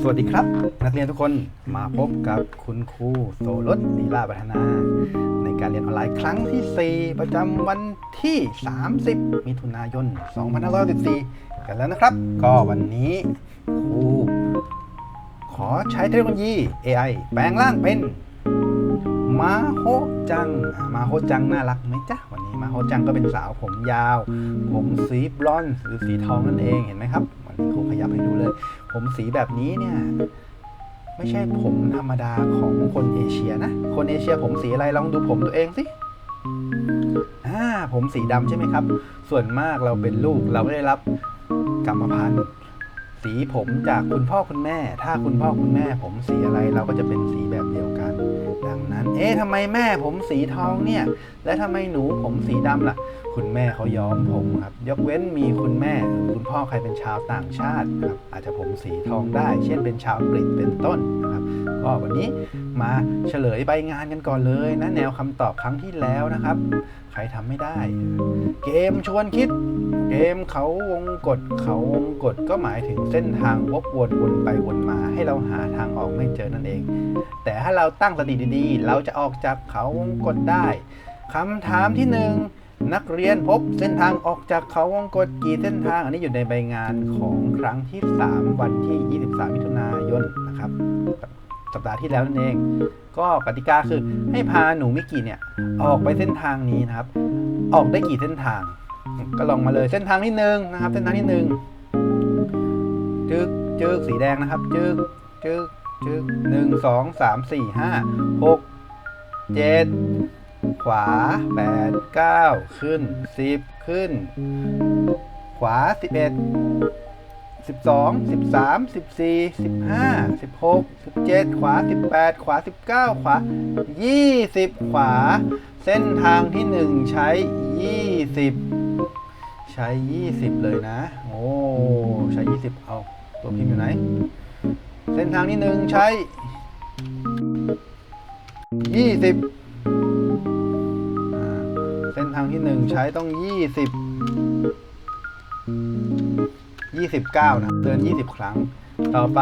สวัสดีครับ นักเรียนทุกคนมาพบกับคุณครูโสรสลีลาพัฒนา ในการเรียนออนไลน์ครั้งที่ 4 ประจำวันที่ 30 มิถุนายน 2514กันแล้วนะครับ ก็วันนี้ครูขอใช้เทคโนโลยี AI แปลงร่างเป็นมาโฮจัง มาโฮจังน่ารักไหมจ๊ะ วันนี้มาโฮจังก็เป็นสาวผมยาว ผมสีบลอนด์หรือสีทองนั่นเองเห็นไหมครับ เขาขยับให้ดูเลย ผมสีแบบนี้เนี่ยไม่ใช่ผมธรรมดาของคนเอเชียนะ คนเอเชียผมสีอะไรลองดูผมตัวเองสิอ่าผมสีดำใช่ไหมครับ ส่วนมากเราเป็นลูกเราไม่ได้รับกรรมพันธุ์ สีผมจากคุณพ่อคุณแม่ ถ้าคุณพ่อคุณแม่ผมสีอะไรเราก็จะเป็นสีแบบเดียวกัน ดังนั้น เอ๊ะทำไมแม่ผมสีทองเนี่ย และทำไมหนูผมสีดำล่ะ คุณแม่เขาย้อมผมครับ ยกเว้นมีคุณแม่หรือคุณพ่อใครเป็นชาวต่างชาติครับ อาจจะผมสีทองได้ เช่นเป็นชาวอังกฤษเป็นต้นนะครับก็วันนี้มาเฉลยใบงานกันก่อนเลยนะแนวคำตอบครั้งที่แล้วนะครับ ใครทำไม่ได้ เกมชวนคิด เกมเขาวงกดเขาวงกดก็หมายถึงเส้นทางวกวนวนไปวนมา ให้เราหาทางออกไม่เจอนั่นเอง แต่ถ้าเราตั้งสติดีๆ เราจะออกจากเขาวงกดได้คำถามที่หนึ่งนักเรียนพบเส้นทางออกจากเขาวงกดกี่เส้นทาง อันนี้อยู่ในใบงานของครั้งที่ 3 วันที่ 23 มิถุนายนนะครับ สัปดาห์ที่แล้วนั่นเอง ก็กติกาคือให้พาหนูมิกิเนี่ยออกไปเส้นทางนี้นะครับ ออกได้กี่เส้นทาง ก็ลองมาเลยเส้นทางที่หนึ่งนะครับ เส้นทางที่หนึ่งจึกจึกสีแดงนะครับ จึกจึกจึกหนึ่งสองสามสี่ห้าหกเจ็ดขวาแปดเก้าขึ้นสิบขึ้น ขวาสิบเอ็ด สิบสองสิบสามสิบสี่สิบห้าสิบหกสิบเจ็ดขวาสิบแปดขวาสิบเก้าขวายี่สิบขวา เส้นทางที่หนึ่งใช้ยี่สิบใช้ยี่สิบเลยนะ โอ้ใช้ยี่สิบเอาตัวพิมพ์อยู่ไหน เส้นทางที่หนึ่งใช้ยี่สิบเส้นทางที่หนึ่งใช้ต้องยี่ สิบยี่สิบเก้านะ เดินยี่สิบครั้ง ต่อไป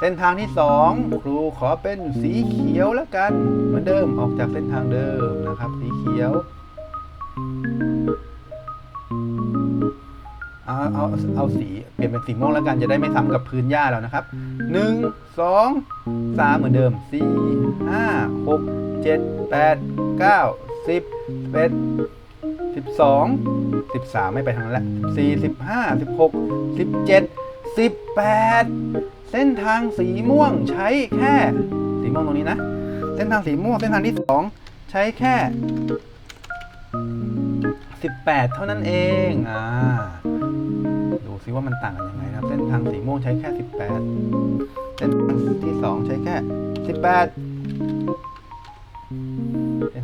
เส้นทางที่สองครูขอเป็นสีเขียวแล้วกัน เหมือนเดิมออกจากเส้นทางเดิมนะครับ สีเขียว เอาเอาเอาสีเปลี่ยนเป็นสีม่วงแล้วกันจะได้ไม่ซ้ำกับพื้นหญ้าแล้วนะครับหนึ่งสองสามเหมือนเดิมสี่ห้าหกเจ็ด แปดเก้าสิบสองสิบสามไม่ไปทางนั้นละสี่สิบห้าสิบหกสิบเจ็ดสิบแปดเส้นทางสีม่วงใช้แค่ สีม่วงตรงนี้นะ เส้นทางสีม่วงเส้นทางที่สองใช้แค่ 18 เท่านั้นเองอ่าดูซิว่ามันต่างกันยังไงครับ เส้นทางสีม่วงใช้แค่ 18 เส้นทางที่ 2 ใช้แค่ 18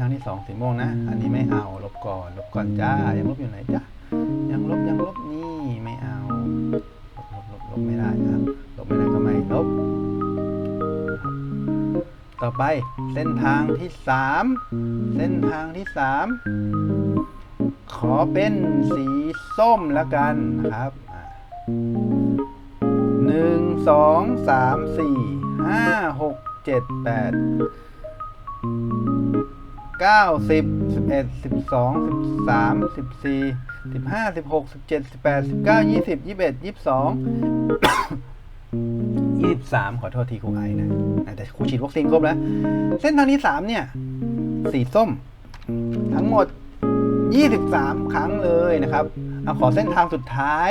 เส้นทางที่2สีม่วงนะ อันนี้ไม่เอาลบก่อนลบก่อนจ้า ยังลบอยู่ไหนจ้ายังลบยังลบนี่ไม่เอาลบลบลบลบไม่ได้นะลบไม่ได้ก็ไม่ลบ ต่อไปเส้นทางที่3เส้นทางที่3ขอเป็นสีส้มแล้วกันนะครับอะหนึ่งสองสามสี่ห้าหกเจ็ดแปด เก้าสิบสิบเอ็ดสิบสองสิบสามสิบสี่สิบห้าสิบหกสิบเจ็ดสิบแปดสิบเก้ายี่สิบยี่สิบเอ็ดยี่สิบสองยี่สิบสามขอโทษทีครูไอนะอะแต่ครูฉีดวัคซีนครบแล้ว เส้นทางที่สามเนี่ย สีส้ม ทั้งหมด23ครั้งเลยนะครับเอาขอเส้นทางสุดท้าย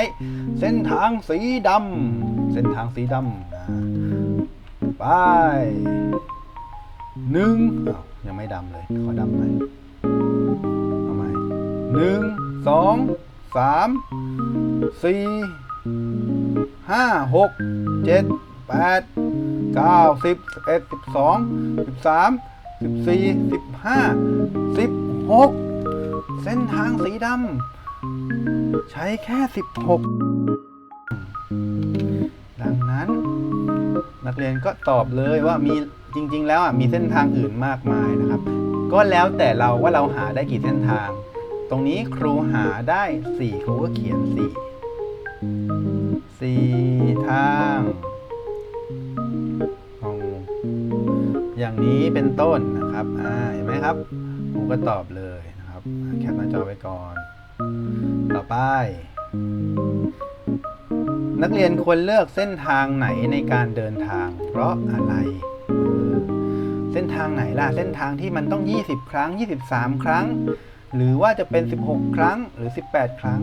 เส้นทางสีดำเส้นทางสีดำนะไป หนึ่งยังไม่ดำเลย ขอดำหน่อยเอาใหม่หนึ่งสองสามสี่ห้าหกเจ็ดแปดเก้าสิบเอ็ดสิบสองสิบสามสิบสี่สิบห้าสิบหกเส้นทางสีดำใช้แค่16ดังนั้น นักเรียนก็ตอบเลยว่ามี จริง ๆ แล้วอะมีเส้นทางอื่นมากมายนะครับ ก็แล้วแต่เราว่าเราหาได้กี่เส้นทาง ตรงนี้ครูหาได้ 4 ครูก็เขียน4สี่ทางงงอย่างนี้เป็นต้นนะครับอ่าเห็นไหมครับครูก็ตอบเลยนะครับอ่าแคปหน้าจอไว้ก่อน ต่อไปนักเรียนควรเลือกเส้นทางไหนในการเดินทางเพราะอะไรเออ เส้นทางไหนล่ะ เส้นทางที่มันต้อง 20 ครั้ง 23 ครั้ง หรือว่าจะเป็น 16 ครั้งหรือ 18 ครั้ง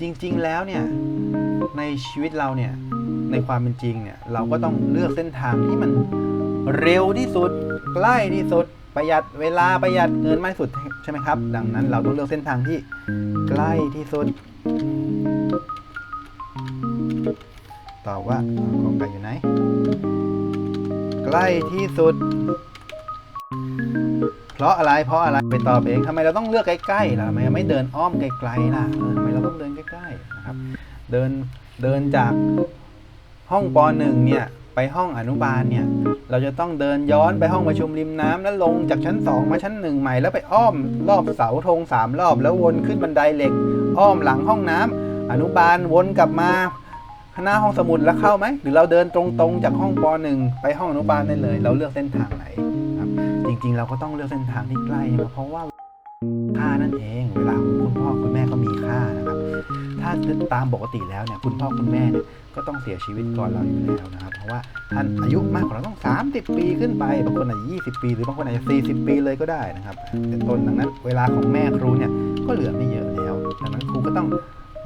จริง ๆ แล้วเนี่ย ในชีวิตเราเนี่ย ในความเป็นจริงเนี่ย เราก็ต้องเลือกเส้นทางที่มันเร็วที่สุด ใกล้ที่สุด ประหยัดเวลาประหยัดเงินมากที่สุดใช่ไหมครับ ดังนั้นเราต้องเลือกเส้นทางที่ใกล้ที่สุด ตอบว่ากองไก่อยู่ไหนใกล้ที่สุด เพราะอะไรเพราะอะไรไปตอบเองทำไมเราต้องเลือกใกล้ๆล่ะทำไมไม่เดินอ้อมไกลๆล่ะทำไมเราต้องเดินใกล้ๆนะครับ เดินเดินจากห้องปหนึ่งเนี่ยไปห้องอนุบาลเนี่ยเราจะต้องเดินย้อนไปห้องประชุมริมน้ำแล้วลงจากชั้นสองมาชั้นหนึ่งใหม่แล้วไปอ้อมรอบเสาธงสามรอบแล้ววนขึ้นบันไดเหล็ก อ้อมหลังห้องน้ำอนุบาลวนกลับมาหน้าห้องสมุดแล้วเข้าไหมหรือเราเดินตรงๆ จากห้องปหนึ่งไปห้องอนุบาลได้เลย เราเลือกเส้นทางไหนครับ จริงๆ เราก็ต้องเลือกเส้นทางที่ใกล้นะเพราะว่าค่านั่นเองเวลาของคุณพ่อคุณแม่ก็มีค่านะครับ ถ้าตามปกติแล้วเนี่ยคุณพ่อคุณแม่เนี่ยก็ต้องเสียชีวิตก่อนเราอยู่แล้วนะครับ เพราะว่าท่านอายุมากกว่าเราต้อง 30 ปีขึ้นไปบางคนอาจจะ20 ปี หรือบางคนอาจจะ40 ปีเลยก็ได้นะครับเป็นต้นดังนั้น เวลาของแม่ครูเนี่ยก็เหลือไม่เยอะแล้วดังนั้นครูก็ต้อง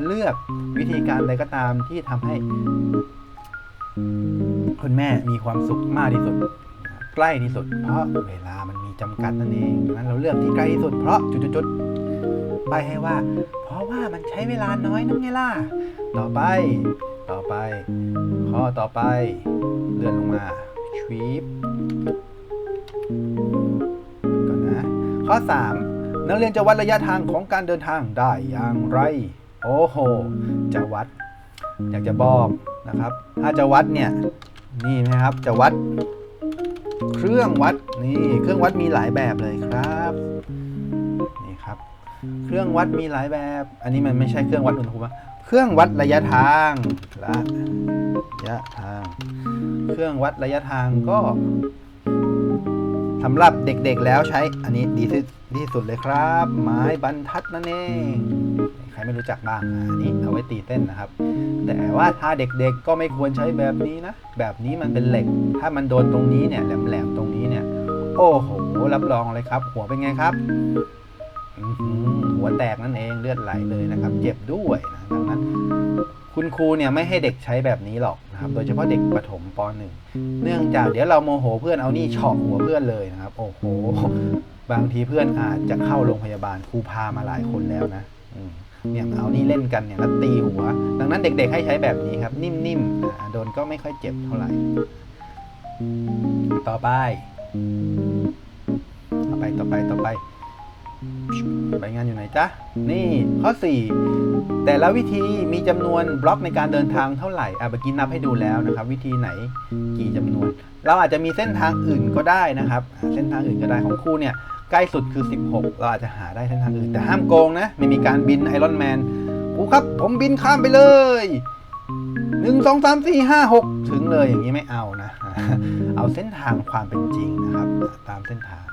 เลือกวิธีการใดก็ตามที่ทำให้คุณแม่มีความสุขมากที่สุด ใกล้ที่สุด เพราะเวลามันมีจำกัดนั่นเองดังนั้นเราเลือกที่ใกล้ที่สุด เพราะจุดๆๆไปให้ว่า เพราะว่ามันใช้เวลาน้อยนั่นไงล่ะ ต่อไป ต่อไป ข้อต่อไป เลื่อนลงมาชวีปก่อนนะ ข้อ 3 นักเรียนจะวัดระยะทางของการเดินทางได้อย่างไร โอ้โห จะวัด อยากจะบอกนะครับ ถ้าจะวัดเนี่ย นี่นะครับ จะวัด เครื่องวัดนี่เครื่องวัดมีหลายแบบเลยครับนี่ครับ เครื่องวัดมีหลายแบบ อันนี้มันไม่ใช่เครื่องวัดอุณหภูมิเครื่องวัดระยะทางระยะทาง เครื่องวัดระยะทางก็ สำหรับเด็กๆแล้วใช้อันนี้ดีที่ที่สุดเลยครับ ไม้บรรทัดนั่นเอง ใครไม่รู้จักบ้างอะอันนี้เอาไว้ตีเต้นนะครับ แต่ว่าถ้าเด็กๆก็ไม่ควรใช้แบบนี้นะ แบบนี้มันเป็นเหล็ก ถ้ามันโดนตรงนี้เนี่ยแหลมๆตรงนี้เนี่ย โอ้โหรับรองเลยครับ หัวเป็นไงครับอื้อหือหัวแตกนั่นเองเลือดไหลเลยนะครับ เจ็บด้วยนะดังนั้น คุณครูเนี่ยไม่ให้เด็กใช้แบบนี้หรอกนะครับ โดยเฉพาะเด็กประถมป .1 เนื่องจากเดี๋ยวเราโมโหเพื่อนเอานี่เฉาะหัวเพื่อนเลยนะครับ โอ้โห บางทีเพื่อนอาจจะเข้าโรงพยาบาลครูพามาหลายคนแล้วนะอืมเนี่ยเอานี่เล่นกันเนี่ยแล้วตีหัว ดังนั้นเด็กๆให้ใช้แบบนี้ครับ นิ่มๆโดนก็ไม่ค่อยเจ็บเท่าไหร่ ต่อไป ต่อไปต่อไปต่อไป ใบงานอยู่ไหนจ๊ะ นี่ข้อ 4 แต่ละวิธีมีจำนวนบล็อกในการเดินทางเท่าไหร่อะเมื่อกี้นับให้ดูแล้วนะครับ วิธีไหนกี่จำนวน เราอาจจะมีเส้นทางอื่นก็ได้นะครับ เส้นทางอื่นก็ได้ของครูเนี่ยใกล้สุดคือ 16 เราอาจจะหาได้เส้นทางอื่นแต่ห้ามโกงนะ ไม่มีการบินไอรอนแมนครูครับ ผมบินข้ามไปเลยหนึ่งสองสามสี่ห้าหกถึงเลยอย่างนี้ไม่เอานะ เอาเส้นทางความเป็นจริงนะครับ ตามเส้นทาง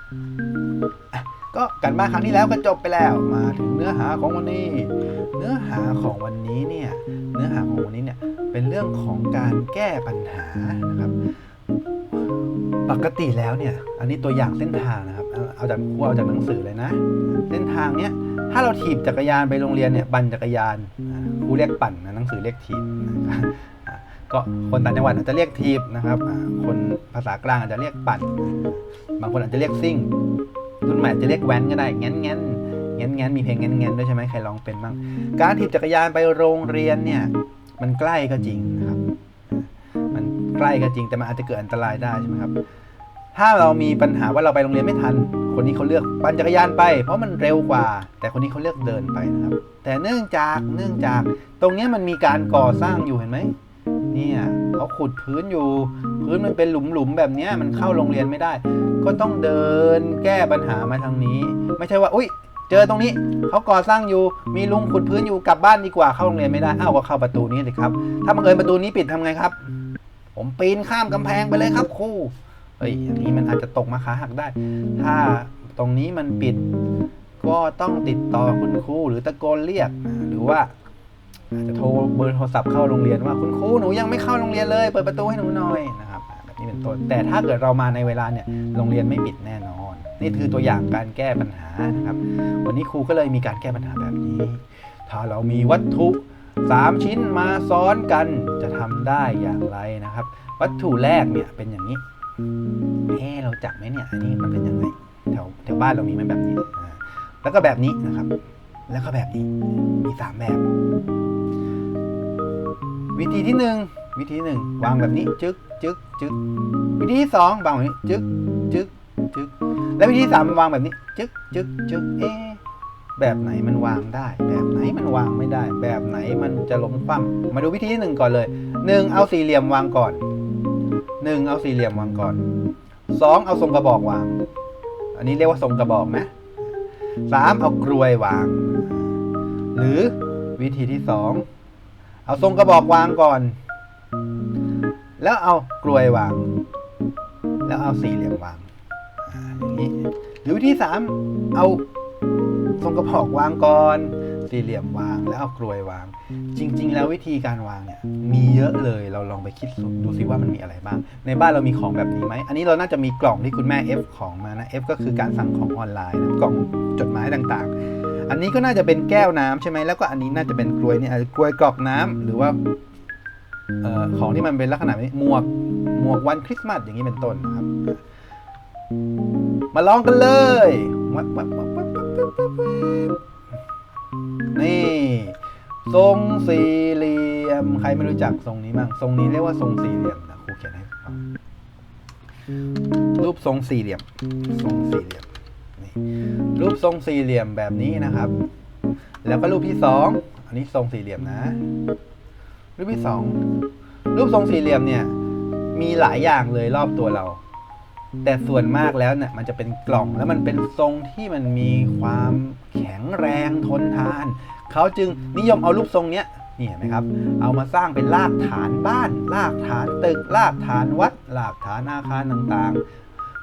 ก็กันบ้านครั้งที่แล้วก็จบไปแล้วมาถึงเนื้อหาของวันนี้ เนื้อหาของวันนี้เนี่ยเนื้อหาของวันนี้เนี่ยเป็นเรื่องของการแก้ปัญหานะครับ ปกติแล้วเนี่ย อันนี้ตัวอย่างเส้นทางนะครับ เอาจากครูเอาจากหนังสือเลยนะ เส้นทางเนี้ยถ้าเราถีบจักรยานไปโรงเรียนเนี่ยปั่นจักรยานครูเรียกปั่นนะหนังสือเรียกถีบก็คนต่างจังหวัดอาจจะเรียกถีบนะครับ คนภาษากลางอาจจะเรียกปั่น บางคนอาจจะเรียกซิ่ง รุ่นใหม่จะเรียกแว้นก็ได้แง้นแง้นแง้นแง้นมีเพลงแง้นแง้นด้วยใช่ไหมใครร้องเป็นบ้าง การถีบจักรยานไปโรงเรียนเนี่ย มันใกล้ก็จริงนะครับ มันใกล้ก็จริงแต่มันอาจจะเกิดอันตรายได้ใช่ไหมครับ ถ้าเรามีปัญหาว่าเราไปโรงเรียนไม่ทัน คนนี้เขาเลือกปั่นจักรยานไป เพราะมันเร็วกว่า แต่คนนี้เขาเลือกเดินไปนะครับ แต่เนื่องจากเนื่องจากตรงนี้มันมีการก่อสร้างอยู่เห็นไหม เนี่ยเขาขุดพื้นอยู่ พื้นมันเป็นหลุมๆแบบนี้มันเข้าโรงเรียนไม่ได้ ก็ต้องเดินแก้ปัญหามาทางนี้ ไม่ใช่ว่า อุ้ยเจอตรงนี้เขาก่อสร้างอยู่มีลุงขุดพื้นอยู่กลับบ้านดีกว่าเข้าโรงเรียนไม่ได้อ้าวก็เข้าประตูนี้สิครับ ถ้าบังเอิญประตูนี้ปิดทำไงครับ ผมปีนข้ามกำแพงไปเลยครับครูเฮ้ยอย่างนี้มันอาจจะตกมาขาหักได้ ถ้าตรงนี้มันปิด ก็ต้องติดต่อคุณครูหรือตะโกนเรียกหรือว่า อาจจะโทรเบอร์โทรศัพท์เข้าโรงเรียนว่าคุณครูหนูยังไม่เข้าโรงเรียนเลย เปิดประตูให้หนูหน่อยนะครับแบบนี้เป็นต้นแต่ถ้าเกิดเรามาในเวลาเนี่ยโรงเรียนไม่ปิดแน่นอน นี่คือตัวอย่างการแก้ปัญหานะครับ วันนี้ครูก็เลยมีการแก้ปัญหาแบบนี้ ถ้าเรามีวัตถุสามชิ้นมาซ้อนกันจะทำได้อย่างไรนะครับ วัตถุแรกเนี่ยเป็นอย่างนี้เอ๊เราจับไหมเนี่ยอันนี้มันเป็นยังไงแถวแถวบ้านเรามีไหมแบบนี้ แล้วก็แบบนี้นะครับ แล้วก็แบบนี้มีสามแบบ วิธีที่หนึ่งวิธีหนึ่งวางแบบนี้จึ๊กจึ๊กจึ๊กวิธีที่สองวางแบบนี้จึ๊กจึ๊กจึ๊กและวิธีที่สามวางแบบนี้จึ๊กจึ๊กจึ๊กเอ๊แบบไหนมันวางได้ แบบไหนมันวางไม่ได้ แบบไหนมันจะล้มคว่ำมาดูวิธีที่หนึ่งก่อนเลยหนึ่งเอาสี่เหลี่ยมวางก่อนหนึ่งเอาสี่เหลี่ยมวางก่อนสองเอาทรงกระบอกวาง อันนี้เรียกว่าทรงกระบอกนะสามเอากลวยวาง หรือวิธีที่สอง เอาทรงกระบอกวางก่อน แล้วเอากลวยวาง แล้วเอาสี่เหลี่ยมวางอย่างนี้หรือวิธีสามเอาทรงกระบอกวางก่อน สี่เหลี่ยมวางแล้วเอากลวยวาง จริง ๆ แล้ววิธีการวางเนี่ย มีเยอะเลยเราลองไปคิดดูซิว่ามันมีอะไรบ้าง ในบ้านเรามีของแบบนี้ไหม อันนี้เราน่าจะมีกล่องที่คุณแม่ F ของมานะ F ก็คือการสั่งของออนไลน์นะกล่องจดหมายต่างๆ อันนี้ก็น่าจะเป็นแก้วน้ำใช่ไหมแล้วก็อันนี้น่าจะเป็นกลวยเนี่ยกลวยกรอกน้ำหรือว่าของที่มันเป็นลักษณะนี้หมวกหมวกวันคริสต์มาสอย่างนี้เป็นต้นนะครับ มาลองกันเลยนี่ ทรงสี่เหลี่ยม ใครไม่รู้จักทรงนี้บ้างทรงนี้เรียกว่าทรงสี่เหลี่ยมนะครูเขียนให้รูปทรงสี่เหลี่ยมทรงสี่เหลี่ยม รูปทรงสี่เหลี่ยมแบบนี้นะครับ แล้วก็รูปที่สองอันนี้ทรงสี่เหลี่ยมนะ รูปที่สองรูปทรงสี่เหลี่ยมเนี่ย มีหลายอย่างเลยรอบตัวเรา แต่ส่วนมากแล้วเนี่ยมันจะเป็นกล่องแล้วมันเป็นทรงที่มันมีความแข็งแรงทนทาน เขาจึงนิยมเอารูปทรงเนี้ยนี่เห็นไหมครับ เอามาสร้างเป็นรากฐานบ้าน รากฐานตึก รากฐานวัด รากฐานอาคารต่าง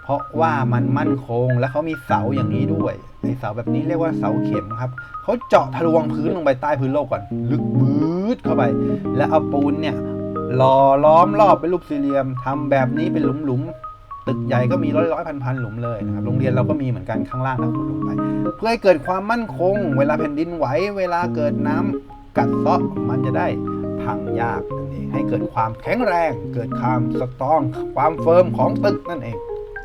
เพราะว่ามันมั่นคงและเขามีเสาอย่างนี้ด้วยไอเสาแบบนี้เรียกว่าเสาเข็มครับเขาเจาะทะลวงพื้นลงไปใต้พื้นโลกก่อน ลึกบืดเข้าไป แล้วเอาปูนเนี่ยหล่อล้อมรอบเป็นรูปสี่เหลี่ยมทำแบบนี้เป็นหลุมๆตึกใหญ่ก็มีร้อยร้อยพันพันๆหลุมเลยนะครับโรงเรียนเราก็มีเหมือนกันข้างล่างนะขุดลงไป เพื่อให้เกิดความมั่นคง เวลาแผ่นดินไหวเวลาเกิดน้ำกัดเซาะมันจะได้พังยากนั่นเองให้เกิดความแข็งแรง เกิดความสตรอง ความเฟิร์มของตึกนั่นเอง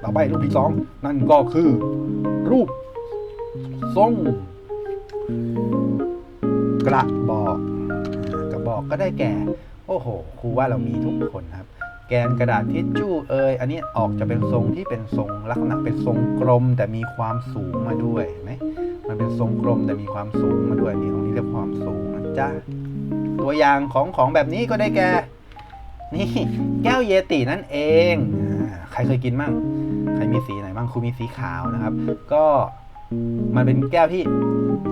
ต่อไปรูปที่สองนั่นก็คือ รูปทรงกระบอกกระบอกก็ได้แก่ โอ้โหครูว่าเรามีทุกคนครับ แกนกระดาษทิชชู่เอยอันนี้ออกจะเป็นทรงที่เป็นทรงลักษณะเป็นทรงกลมแต่มีความสูงมาด้วยไหมมันเป็นทรงกลมแต่มีความสูงมาด้วยนี่ตรงนี้เรียกความสูงนะจ๊ะตัวอย่างของของแบบนี้ก็ได้แก่นี่แก้วเยตินั่นเองอใครเคยกินมั่ง ใครมีสีไหนบ้างครูมีสีขาวนะครับ ก็ มันเป็นแก้วที่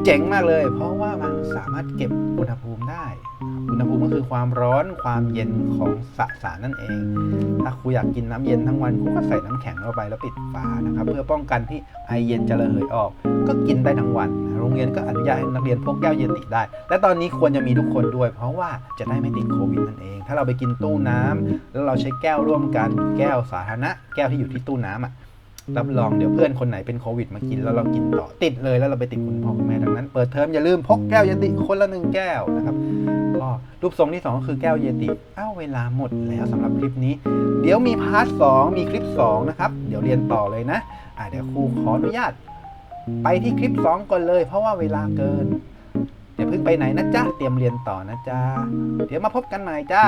เจ๋งมากเลย เพราะว่ามันสามารถเก็บอุณหภูมิได้ อุณหภูมิก็คือความร้อนความเย็นของสสารนั่นเอง ถ้าครูอยากกินน้ำเย็นทั้งวันครูก็ใส่น้ำแข็งเข้าไปแล้วปิดฝานะครับ เพื่อป้องกันที่ไอเย็นจะระเหยออก ก็กินได้ทั้งวัน โรงเรียนก็อนุญาตให้นักเรียนพกแก้วเย็นติดได้ และตอนนี้ควรจะมีทุกคนด้วย เพราะว่าจะได้ไม่ติดโควิดนั่นเอง ถ้าเราไปกินตู้น้ำแล้วเราใช้แก้วร่วมกันแก้วสาธารณะ แก้วที่อยู่ที่ตู้น้ำอะ รับรองเดี๋ยวเพื่อนคนไหนเป็นโควิดมากินแล้วเรากินต่อติดเลยแล้วเราไปติดคุณพ่อคุณแม่ดังนั้น เปิดเทอมอย่าลืมพกแก้วเยติคนละหนึ่งแก้วนะครับก็รูปทรงที่สองก็คือแก้วเยติอ้าวเวลาหมดแล้วสำหรับคลิปนี้ เดี๋ยวมีพาร์ทสองมีคลิปสองนะครับ เดี๋ยวเรียนต่อเลยนะอ่าเดี๋ยวครูขออนุญาต ไปที่คลิปสองก่อนเลย เพราะว่าเวลาเกินอย่าเพิ่งไปไหนนะจ๊ะ เตรียมเรียนต่อนะจ๊ะ เดี๋ยวมาพบกันใหม่จ้า